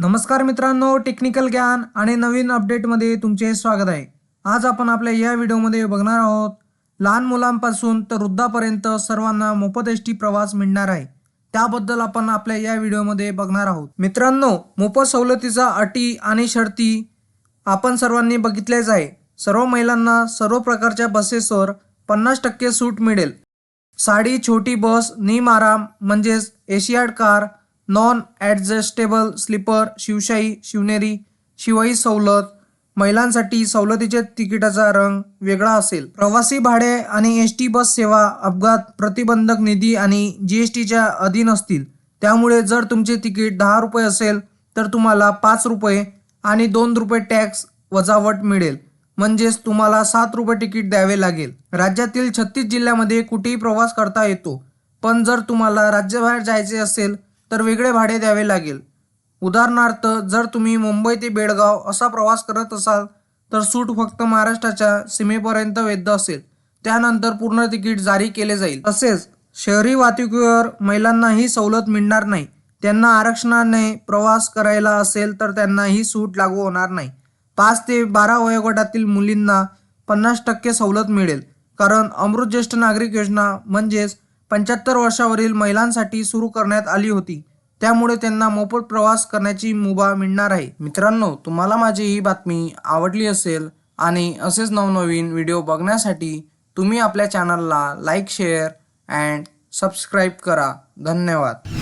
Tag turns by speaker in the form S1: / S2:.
S1: नमस्कार मित्रांनो टेक्निकल ज्ञान आणि नवीन अपडेटमध्ये तुमचे स्वागत आहे. आज आपण आपल्या या व्हिडिओमध्ये बघणार आहोत लहान मुलांपासून तर वृद्धापर्यंत सर्वांना मोफत एस टी प्रवास मिळणार आहे. त्याबद्दल आपण आपल्या या व्हिडिओमध्ये बघणार आहोत. मित्रांनो मोफत सवलतीचा अटी आणि शर्ती आपण सर्वांनी बघितलेच आहे. सर्व महिलांना सर्व प्रकारच्या बसेसवर पन्नास टक्के सूट मिळेल. साडी छोटी बस निम आराम म्हणजेच Asiad car non adjustable sleeper Shivshahi Shivneri Shivai सवलत महिलांसाठी सवलतीच्या तिकिटाचा रंग वेगळा असेल. प्रवासी भाडे आणि एस टी बस सेवा अपघात प्रतिबंधक निधी आणि जी एस टीच्या अधीन असतील. त्यामुळे जर तुमचे तिकीट दहा रुपये असेल तर तुम्हाला पाच रुपये आणि दोन रुपये टॅक्स वजावट मिळेल. म्हणजेच तुम्हाला सात रुपये तिकीट द्यावे लागेल. राज्यातील छत्तीस जिल्ह्यामध्ये कुठेही प्रवास करता येतो. पण जर तुम्हाला राज्याबाहेर जायचे असेल तर वेगळे भाडे द्यावे लागेल. उदाहरणार्थ जर तुम्ही मुंबई ते बेळगाव असा प्रवास करत असाल तर सूट फक्त महाराष्ट्राच्या सीमेपर्यंत वैध असेल. त्यानंतर पूर्ण तिकीट जारी केले जाईल. तसेच शहरी वाहतुकीवर महिलांना ही सवलत मिळणार नाही. त्यांना आरक्षणाने प्रवास करायला असेल तर त्यांना ही सूट लागू होणार नाही. पाच ते बारा वयोगटातील मुलींना पन्नास टक्के सवलत मिळेल. कारण अमृत ज्येष्ठ नागरिक योजना म्हणजेच पंच्याहत्तर वर्षावरील महिलांसाठी सुरू करण्यात आली होती. त्यामुळे त्यांना मोफत प्रवास करण्याची मुभा मिळणार आहे. मित्रांनो तुम्हाला माझी ही बातमी आवडली असेल आणि असेच नवनवीन व्हिडिओ बघण्यासाठी तुम्ही आपल्या चॅनलला लाईक शेअर अँड सबस्क्राईब करा. धन्यवाद.